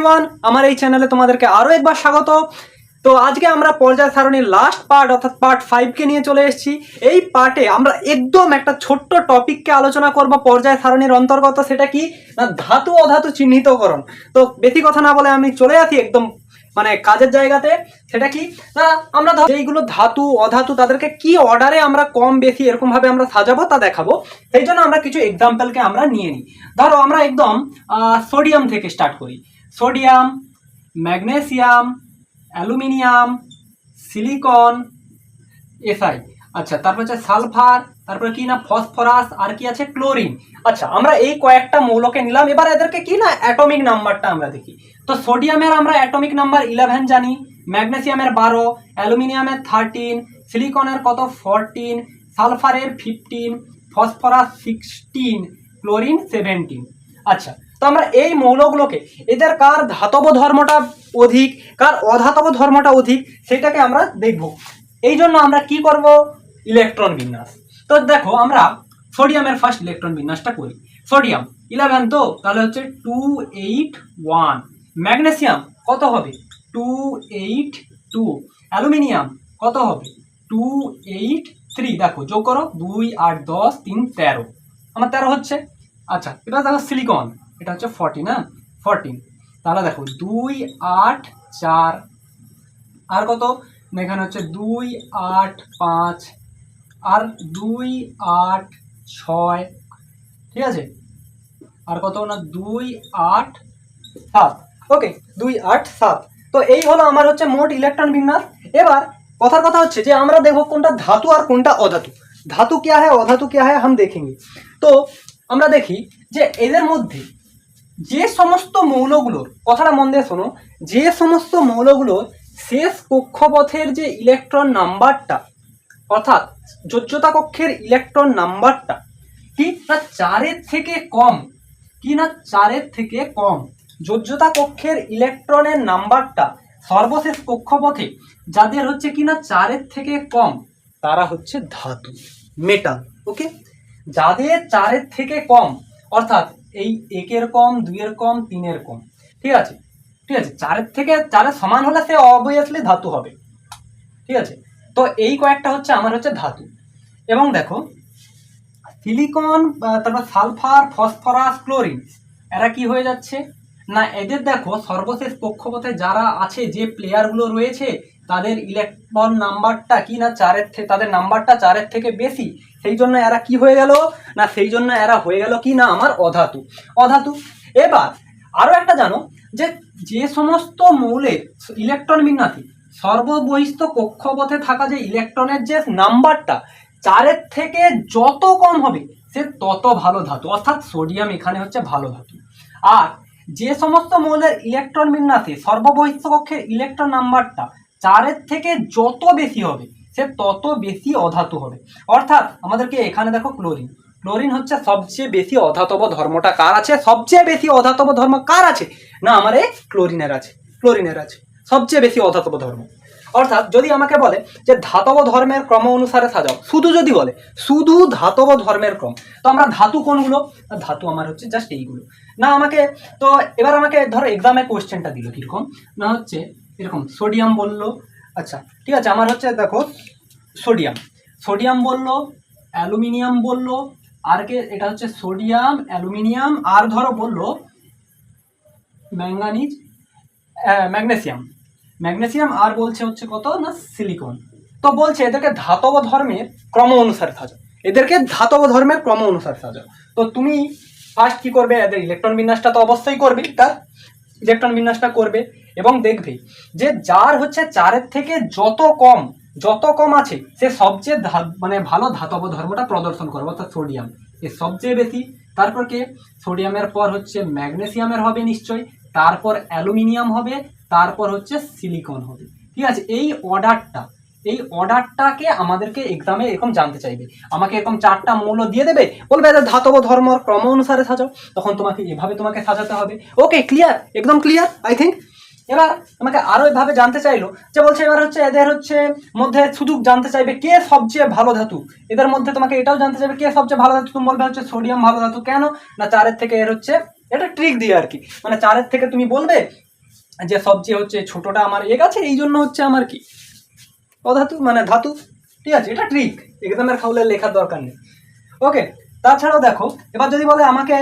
Everyone আমার এই চ্যানেলে তোমাদেরকে আরও একবার স্বাগত। তো আজকে আমরা পর্যায় সারণীর লাস্ট পার্ট অর্থাৎ পার্ট ফাইভকে নিয়ে চলে এসেছি। এই পার্টে আমরা একদম একটা ছোট্ট টপিককে আলোচনা করব পর্যায় সারণীর অন্তর্গত, সেটা কি? না, ধাতু অধাতু চিহ্নিতকরণ। তো বেশি কথা না বলে আমি চলে আসি একদম মানে কাজের জায়গাতে। সেটা কি? না, আমরা এইগুলো ধাতু, অধাতু, তাদেরকে কি অর্ডারে আমরা কম বেশি এরকম ভাবে আমরা সাজাবো তা দেখাবো। সেই জন্য আমরা কিছু এক্সাম্পলকে আমরা নিয়ে নিই। ধরো, আমরা একদম সোডিয়াম থেকে স্টার্ট করি। Sodium, magnesium, aluminium, silicon, SI. আচ্ছা তারপর হচ্ছে সালফার, তারপরে কি না, ফসফরাস, আর কি আছে? ক্লোরিন। আচ্ছা আমরা এই কয়েকটা মৌলকে নিলাম। এবার এদেরকে কি না, অ্যাটমিক নাম্বারটা আমরা দেখি। তো সোডিয়ামের আমরা অ্যাটমিক নাম্বার ইলেভেন জানি, ম্যাগনেসিয়ামের বারো, অ্যালুমিনিয়ামের থার্টিন, সিলিকনের কত? Fourteen, সালফারের fifteen, phosphorus sixteen, chlorine seventeen. আচ্ছা তো আমরা এই মৌলগুলোকে, এদের কার ধাতব ধর্মটা অধিক, কার অধাতব ধর্মটা অধিক, সেটাকে আমরা দেখব। এই জন্য আমরা কি করব? ইলেকট্রন বিন্যাস। তো দেখো, আমরা সোডিয়ামের ফার্স্ট ইলেকট্রন বিন্যাসটা করি। সোডিয়াম ইলেভেন তো? তাহলে হচ্ছে টু এইট ওয়ান ম্যাগনেসিয়াম, কত হবে? টু এইট টু অ্যালুমিনিয়াম, কত হবে? টু এইট থ্রি দেখো, যোগ করো, দুই, আট, দশ, তিন, তেরো। আমার তেরো হচ্ছে? আচ্ছা এবার দেখো সিলিকন এটা হচ্ছে ফর্টিন হ্যাঁ ফর্টিন তাহলে দেখো দুই আট চার আর কত না এখানে হচ্ছে দুই আট পাঁচ আর দুই আট ছয় ঠিক আছে আর কত না দুই আট সাত ওকে দুই আট সাত তো এই হলো আমার হচ্ছে মোট ইলেকট্রন বিন্যাস এবার কথার কথা হচ্ছে যে আমরা দেখবো কোনটা ধাতু আর কোনটা অধাতু ধাতু क्या है অধাতু क्या है हम देखेंगे তো আমরা দেখি যে এদের মধ্যে যে সমস্ত মৌলগুলোর, কথাটা মন দিয়ে শোনো, যে সমস্ত মৌলগুলোর শেষ কক্ষপথের যে ইলেকট্রন নাম্বারটা অর্থাৎ যোজ্যতা কক্ষের ইলেকট্রন নাম্বারটা কি না চারের থেকে কম, কি না চারের থেকে কম, যোজ্যতা কক্ষের ইলেকট্রনের নাম্বারটা সর্বশেষ কক্ষপথে, যাদের হচ্ছে কি না চারের থেকে কম, তারা হচ্ছে ধাতু মেটাল ওকে যাদের চারের থেকে কম, অর্থাৎ এই একের কম, দুইয়ের কম, তিনের কম। ঠিক আছে? ঠিক আছে? চারের থেকে চারের সমান হলে সে অবভিয়াসলি ধাতু হবে। ঠিক আছে? তো এই কয়েকটা হচ্ছে আমার হচ্ছে ধাতু। এবং দেখো, সিলিকন তারপর সালফার, ফসফরাস, ক্লোরিন, এরা কি হয়ে যাচ্ছে? না, এদের দেখো, সর্বশেষ পক্ষপথে যারা আছে, যে প্লেয়ারগুলো রয়েছে, তাদের ইলেকট্রন নাম্বারটা কি না, চারের থেকে তাদের নাম্বারটা চারের থেকে বেশি সেই জন্য এরা কি হয়ে গেল? না, সেই জন্য এরা হয়ে গেল কি? না, আমার অধাতু। অধাতু। এবার আরও একটা জানো, যে যে সমস্ত মৌলের ইলেকট্রন বিন্যাসী, সর্ববহিস্থ কক্ষপথে থাকা যে ইলেকট্রনের যে নাম্বারটা, চারের থেকে যত কম হবে, সে তত ভালো ধাতু। অর্থাৎ সোডিয়াম এখানে হচ্ছে ভালো ধাতু। আর যে সমস্ত মৌলের ইলেকট্রন বিন্যাসে সর্ববহিস্থ কক্ষের ইলেকট্রন নাম্বারটা চারের থেকে যত বেশি হবে সে তত বেশি অধাতু হবে। অর্থাৎ আমাদেরকে এখানে দেখো ক্লোরিন। ক্লোরিন হচ্ছে সবচেয়ে বেশি অধাতব ধর্মটা কার আছে? সবচেয়ে বেশি অধাতব ধর্ম কার আছে? না, আমার এই ক্লোরিনের আছে ক্লোরিনের আছে। সবচেয়ে বেশি অধাতব ধর্ম। অর্থাৎ যদি আমাকে বলে যে ধাতব ধর্মের ক্রম অনুসারে সাজাও, শুধু যদি বলে, শুধু ধাতব ধর্মের ক্রম, তো আমরা ধাতু কোনগুলো? ধাতু আমার হচ্ছে জাস্ট এইগুলো। না, আমাকে, তো এবার আমাকে ধরো এক্সামে কোয়েশ্চেনটা দিল কীরকম? না হচ্ছে এরকম সোডিয়াম বলল আচ্ছা ঠিক আছে, আমার হচ্ছে দেখো সোডিয়াম। সোডিয়াম বলল, অ্যালুমিনিয়াম বলল, আর কে, এটা হচ্ছে সোডিয়াম, অ্যালুমিনিয়াম, আর ধরো বলল ম্যাঙ্গানিজ ম্যাগনেসিয়াম। ম্যাগনেসিয়াম আর বলছে হচ্ছে কত না, সিলিকন। তো বলছে এদেরকে ধাতব ধর্মের ক্রম অনুসারে সাজাও। এদেরকে ধাতব ধর্মের ক্রম অনুসারে সাজাও। তো তুমি ফার্স্ট কি করবে? এদের ইলেকট্রন বিন্যাসটা তো অবশ্যই করবে। তার ইলেকট্রন বিন্যাসটা করবে এবং দেখবে যে যার হচ্ছে চারের থেকে যত কম যত কম আছে, সে সবচেয়ে মানে ভালো ধাতব ধর্মটা প্রদর্শন করবে, অর্থাৎ সোডিয়াম এ সবচেয়ে বেশি, তারপর কে? সোডিয়ামের পর হচ্ছে ম্যাগনেসিয়ামের হবে নিশ্চয়ই, তারপর অ্যালুমিনিয়াম হবে, তারপর হচ্ছে সিলিকন হবে। ঠিক আছে? এই অর্ডারটা এই অর্ডারটাকে আমাদেরকে এক্সামে এরকম জানতে চাইবে। আমাকে এরকম চারটা মৌল দিয়ে দেবে, বলবে এদের ধাতব ধর্ম ক্রম অনুসারে সাজাও, তখন তোমাকে এভাবে তোমাকে সাজাতে হবে। ওকে ক্লিয়ার একদম ক্লিয়ার আই থিঙ্ক এবার আমাকে আরও এভাবে জানতে চাইলো, যে বলছে এবার হচ্ছে এদের হচ্ছে মধ্যে শুধু জানতে চাইবে কে সবচেয়ে ভালো ধাতু? এদের মধ্যে তোমাকে এটাও জানতে চাইবে কে সবচেয়ে ভালো ধাতু? তুমি বলবে হচ্ছে সোডিয়াম ভালো ধাতু। কেন? না, চারের থেকে এর হচ্ছে এটা ট্রিক দিয়ে আর কি। মানে চারের থেকে তুমি বলবে যে সবচেয়ে হচ্ছে ছোটটা আমার এক আছে, এই জন্য হচ্ছে আমার কি? অধাতু মানে ধাতু, ঠিক আছে? এটা ট্রিক এক্সামের খাউলে লেখার দরকার নেই। ওকে তাছাড়াও দেখো, এবার যদি বলে আমাকে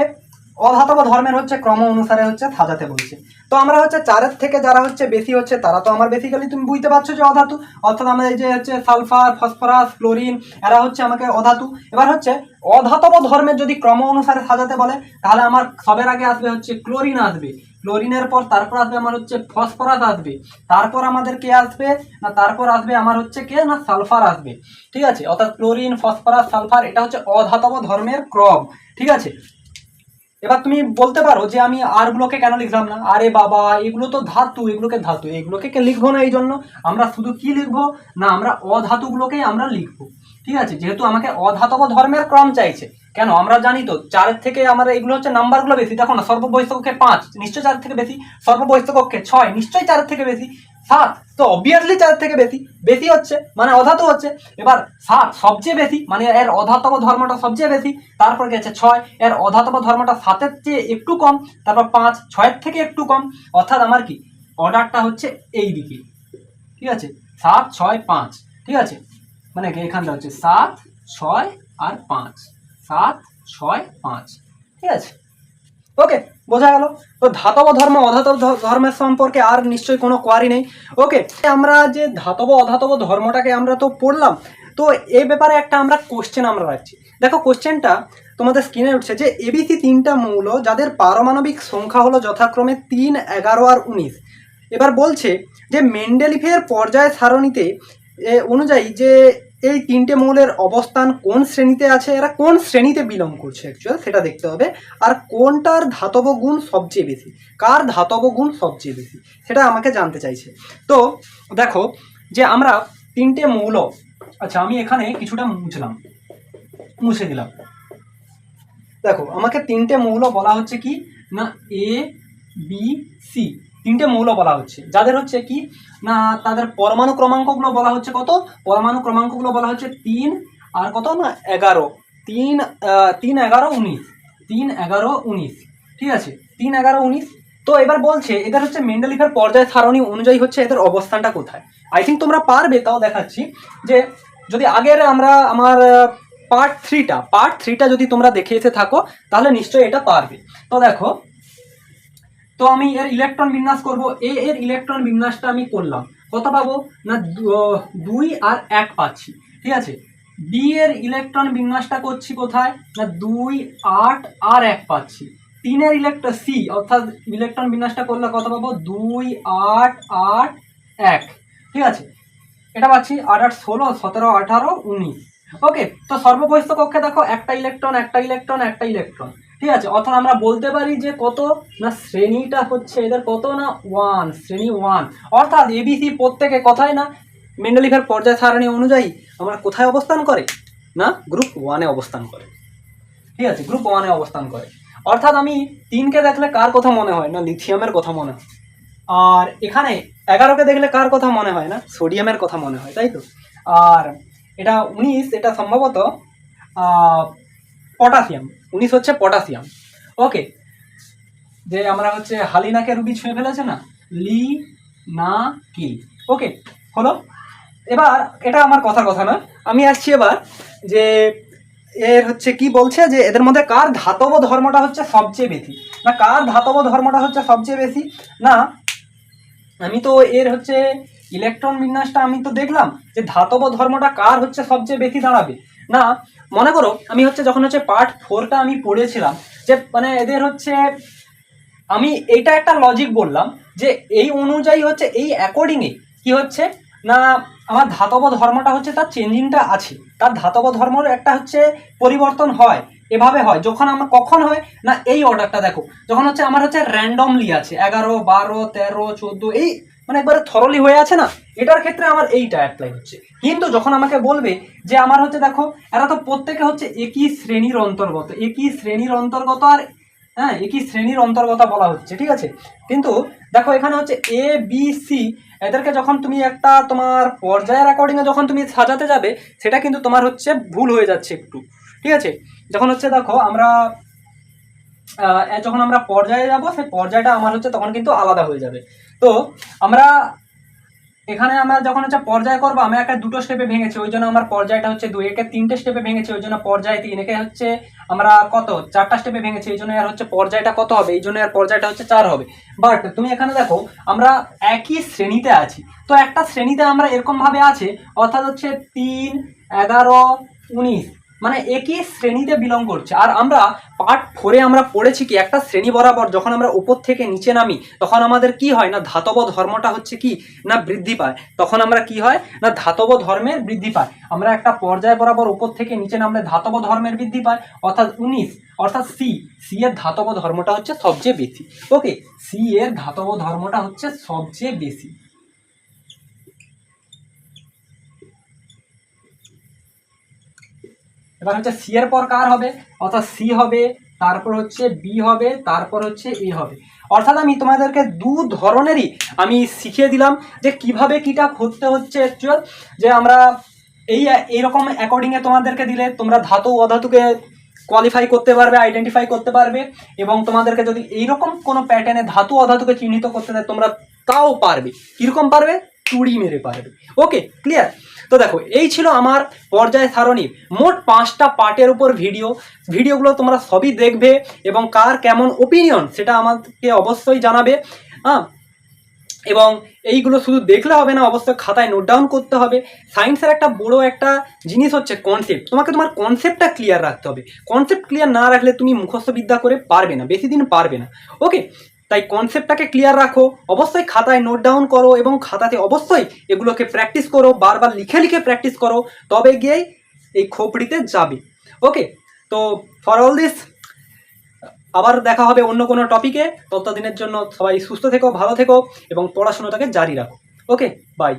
অধাতব ধর্মের হচ্ছে ক্রম অনুসারে হচ্ছে সাজাতে বলছে। তো আমরা হচ্ছে চারের থেকে যারা হচ্ছে বেশি হচ্ছে, তারা তো আমার বেসিক্যালি তুমি বুঝতে পারছ যে অধাতু, অর্থাৎ আমাদের যে হচ্ছে সালফার, ফসফরাস ক্লোরিন এরা হচ্ছে আমাকে অধাতু। এবার হচ্ছে অধাতব ধর্মের যদি ক্রম অনুসারে সাজাতে বলে, তাহলে আমার সবের আগে আসবে হচ্ছে ক্লোরিন আসবে। ক্লোরিনের পর তারপর আসবে আমার হচ্ছে ফসফরাস আসবে। তারপর আমাদের কে আসবে? না, তারপর আসবে আমার হচ্ছে কে? না, সালফার আসবে। ঠিক আছে? অর্থাৎ ক্লোরিন, ফসফরাস, সালফার, এটা হচ্ছে অধাতব ধর্মের ক্রম। ঠিক আছে? এবার তুমি বলতে পারো যে আমি আরগুলোকে কেন লিখলাম না? আরে বাবা, এগুলো তো ধাতু, এগুলোকে ধাতু। এগুলোকে লিখব না এই জন্য আমরা শুধু কি লিখব? না, আমরা অধাতুগুলোকেই আমরা লিখব। ঠিক আছে? যেহেতু আমাকে অধাতব ধর্মের ক্রম চাইছে। কেন? আমরা জানি তো, চারের থেকে আমরা এগুলো হচ্ছে নাম্বারগুলো বেশি। দেখো না সর্ববয়স্ক কক্ষে পাঁচ নিশ্চয়ই চার থেকে বেশি। সর্ববয়স্ক কক্ষে ছয় নিশ্চয়ই চারের থেকে বেশি। সাত, তো অবভিয়াসলি চারের থেকে বেশি। বেশি হচ্ছে মানে অধাতু হচ্ছে। এবার সাত সবচেয়ে বেশি মানে এর অধাতব ধর্মটা সবচেয়ে বেশি। তারপর গেছে ছয়, এর অধাতব ধর্মটা সাতের চেয়ে একটু কম। তারপর পাঁচ, ছয়ের থেকে একটু কম। অর্থাৎ আমার কি? অর্ডারটা হচ্ছে এই দিকে ঠিক আছে? সাত, ছয়, পাঁচ। ঠিক আছে? মানে এখানটা হচ্ছে সাত, ছয় আর পাঁচ। সাত, ছয়, পাঁচ। ঠিক আছে? ওকে, বোঝা গেল? তো ধাতব ধর্ম, অধাতব ধর্মের সম্পর্কে আর নিশ্চয়ই কোনো কোয়ারি নেই। ওকে, আমরা যে ধাতব, অধাতব ধর্মটাকে আমরা তো পড়লাম, তো এই ব্যাপারে একটা আমরা কোশ্চেন আমরা রাখছি। দেখো কোশ্চেনটা তোমাদের স্ক্রিনে উঠছে যে এবিসি তিনটা মৌল যাদের পারমাণবিক সংখ্যা হলো যথাক্রমে তিন, এগারো আর উনিশ। এবার বলছে যে মেন্ডেলিফের পর্যায় সারণীতে অনুযায়ী যে এই তিনটে মৌলের অবস্থান কোন শ্রেণীতে আছে? এরা কোন শ্রেণীতে বিলং করছে অ্যাকচুয়ালি সেটা দেখতে হবে। আর কোনটার ধাতব গুণ সবচেয়ে বেশি? কার ধাতব গুণ সবচেয়ে বেশি? সেটা আমাকে জানতে চাইছে। তো দেখো, যে আমরা তিনটে মৌল আচ্ছা আমি এখানে কিছুটা মুছলাম। মুছে দিলাম দেখো, আমাকে তিনটে মৌল বলা হচ্ছে কি? না এ বি সি তিনটে মৌল বলা হচ্ছে। যাদের হচ্ছে কি? না, তাদের পরমাণু ক্রমাঙ্কগুলো বলা হচ্ছে কত? পরমাণু ক্রমাঙ্কগুলো বলা হচ্ছে তিন আর কত? না, এগারো। তিন তিন, এগারো, উনিশ। তিন, এগারো, উনিশ। ঠিক আছে? তিন, এগারো, উনিশ। তো এবার বলছে, এদের হচ্ছে মেন্ডেলিফের পর্যায় সারণী অনুযায়ী হচ্ছে এদের অবস্থানটা কোথায়? আই থিঙ্ক তোমরা পারবে তাও দেখাচ্ছি যে যদি আগের আমরা আমার পার্ট থ্রিটা পার্ট থ্রিটা যদি তোমরা দেখে এসে থাকো, তাহলে নিশ্চয়ই এটা পারবে। তো দেখো তো আমি এর ইলেকট্রন বিন্যাস করব। এ এর ইলেকট্রন বিন্যাসটা আমি করলাম। কত পাবো? না দুই আর এক পাচ্ছি। ঠিক আছে? বি এর ইলেকট্রন বিন্যাসটা করছি কোথায়? না, দুই, আট আর এক পাচ্ছি। তিনের ইলেকট্রন সি অর্থাৎ ইলেকট্রন বিন্যাসটা করলে কত পাবো? দুই, আট আট, এক। ঠিক আছে? এটা পাচ্ছি আট আট, ষোলো, সতেরো, আঠারো, উনিশ। ওকে, তো সর্ববহিষ্ঠ কক্ষে দেখো, একটা ইলেকট্রন একটা ইলেকট্রন একটা ইলেকট্রন ঠিক আছে, অর্থাৎ আমরা বলতে পারি যে কত না শ্রেণীটা হচ্ছে এদের কত না ওয়ান শ্রেণি ওয়ান অর্থাৎ এবিসি প্রত্যেকে কোথায় না মেন্ডেলিফের পর্যায় সারণী অনুযায়ী আমরা কোথায় অবস্থান করে? না গ্রুপ ওয়ানে অবস্থান করে। ঠিক আছে গ্রুপ ওয়ানে অবস্থান করে। অর্থাৎ আমি তিনকে দেখলে কার কথা মনে হয়? না লিথিয়ামের কথা মনে হয়। আর এখানে এগারোকে দেখলে কার কথা মনে হয়? না সোডিয়ামের কথা মনে হয়, তাই তো? আর এটা উনিশ, এটা সম্ভবত পটাশিয়াম, উনিশ হচ্ছে পটাশিয়াম। ওকে যে আমরা হচ্ছে হালিনাকে রুবি ছুঁয়ে ফেলেছে না? লি, না কি ওকে হলো? এবার, এটা আমার কথার কথা না আমি আসছি এবার যে এর হচ্ছে কি বলছে যে এদের মধ্যে কার ধাতব ধর্মটা হচ্ছে সবচেয়ে বেশি? না, কার ধাতব ধর্মটা হচ্ছে সবচেয়ে বেশি? না, আমি তো এর হচ্ছে ইলেকট্রন বিন্যাসটা আমি তো দেখলাম যে ধাতব ধর্মটা কার হচ্ছে সবচেয়ে বেশি দাঁড়াবে? না, মনে করো, আমি হচ্ছে যখন হচ্ছে পার্ট ফোরটা আমি পড়েছিলাম, যে মানে এদের হচ্ছে, আমি এটা একটা লজিক বললাম, যে এই অনুযায়ী হচ্ছে, এই অ্যাকর্ডিংয়ে কি হচ্ছে, না আমার ধাতব ধর্মটা হচ্ছে তার চেঞ্জিংটা আছে, তার ধাতব ধর্মর একটা হচ্ছে পরিবর্তন হয়, এভাবে হয়, যখন আমার কখন হয়, না এই অর্ডারটা দেখো, যখন হচ্ছে আমার হচ্ছে র্যান্ডমলি আছে, এগারো, বারো, তেরো, চোদ্দ, এই মানে একবারে থরলি হয়ে আছে না, এটার ক্ষেত্রে আমার এইটা অ্যাপ্লাই হচ্ছে। কিন্তু যখন আমাকে বলবে যে আমার হচ্ছে দেখো, এরা তো প্রত্যেকে হচ্ছে একই শ্রেণির অন্তর্গত, একই শ্রেণির অন্তর্গত আর হ্যাঁ একই শ্রেণির অন্তর্গত বলা হচ্ছে, ঠিক আছে? কিন্তু দেখো এখানে হচ্ছে এ বি সি এদেরকে যখন তুমি একটা তোমার পর্যায়ের অ্যাকর্ডিংয়ে যখন তুমি সাজাতে যাবে, সেটা কিন্তু তোমার হচ্ছে ভুল হয়ে যাচ্ছে একটু, ঠিক আছে? যখন হচ্ছে দেখো আমরা যখন আমরা পর্যায়ে যাব সেই পর্যায়টা আমার হচ্ছে তখন কিন্তু আলাদা হয়ে যাবে। তো আমরা এখানে আমরা যখন হচ্ছে পর্যায় করব আমি একটা দুটো স্টেপে ভেঙেছি। ওই জন্য আমার পর্যায়টা হচ্ছে দুই। একে তিনটে স্টেপে ভেঙেছি, ওই জন্য পর্যায় তিন। একে হচ্ছে আমরা কত? চারটা স্টেপে ভেঙেছি, এই জন্য আর হচ্ছে পর্যায়টা কত হবে? এই জন্য আর পর্যায়টা হচ্ছে চার হবে। বাট তুমি এখানে দেখো, আমরা একই শ্রেণীতে আছি। তো একটা শ্রেণীতে আমরা এরকম ভাবে আছে, অর্থাৎ হচ্ছে তিন, এগারো, উনিশ। মানে একই শ্রেণীতে বিলং করছে। আর আমরা পার্ট ফোরে আমরা পড়েছি কি, একটা শ্রেণি বরাবর যখন আমরা উপর থেকে নিচে নামি, তখন আমাদের কি হয় না, ধাতব ধর্মটা হচ্ছে কি, না বৃদ্ধি পায়। তখন আমরা কি হয়, না ধাতব ধর্মের বৃদ্ধি পায়। আমরা একটা পর্যায় বরাবর উপর থেকে নিচে নামলে ধাতব ধর্মের বৃদ্ধি পায়, অর্থাৎ উনিশ, অর্থাৎ সি সি এর ধাতব ধর্মটা হচ্ছে সবচেয়ে বেশি। ওকে সি এর ধাতব ধর্মটা হচ্ছে সবচেয়ে বেশি। এবার হচ্ছে সি এর পর কার হবে? অর্থাৎ সি হবে, তারপর হচ্ছে বি হবে, তারপর হচ্ছে এ হবে। অর্থাৎ আমি তোমাদেরকে দু ধরনেরই আমি শিখিয়ে দিলাম যে কীভাবে কিটা খুঁজতে হচ্ছে অ্যাকচুয়াল যে আমরা এই এইরকম অ্যাকর্ডিংয়ে তোমাদেরকে দিলে তোমরা ধাতু, অধাতুকে কোয়ালিফাই করতে পারবে আইডেন্টিফাই করতে পারবে এবং তোমাদেরকে যদি এইরকম কোনো প্যাটার্নে ধাতু, অধাতুকে চিহ্নিত করতে দেয়, তোমরা তাও পারবে। কীরকম পারবে? চুড়ি মেরে পারবে ওকে ক্লিয়ার তো দেখো, এই ছিল আমার পর্যায় সারণীর মোট পাঁচটা পার্টের উপর ভিডিও ভিডিওগুলো তোমরা সবই দেখবে এবং কার কেমন ওপিনিয়ন সেটা আমাকে অবশ্যই জানাবে। হ্যাঁ এবং এইগুলো শুধু দেখলে হবে না অবশ্যই খাতায় নোট ডাউন করতে হবে। সায়েন্সের একটা বড় একটা জিনিস হচ্ছে কনসেপ্ট তোমাকে তোমার কনসেপ্টটা ক্লিয়ার রাখতে হবে। কনসেপ্ট ক্লিয়ার না রাখলে তুমি মুখস্থবিদ্যা করে পারবে না, বেশি দিন পারবে না। ওকে তাই কনসেপ্টটাকে ক্লিয়ার রাখো, অবশ্যই খাতায় নোট ডাউন করো এবং খাতাতে অবশ্যই এগুলোকে প্র্যাকটিস করো, বারবার লিখে লিখে প্র্যাকটিস করো, তবে গিয়েই এই খোপড়িতে যাবে। ওকে তো ফর অল দিস আবার দেখা হবে অন্য কোনো টপিকে ততদিনের জন্য সবাই সুস্থ থেকো, ভালো থেকো এবং পড়াশোনাটাকে জারি রাখো। Okay bye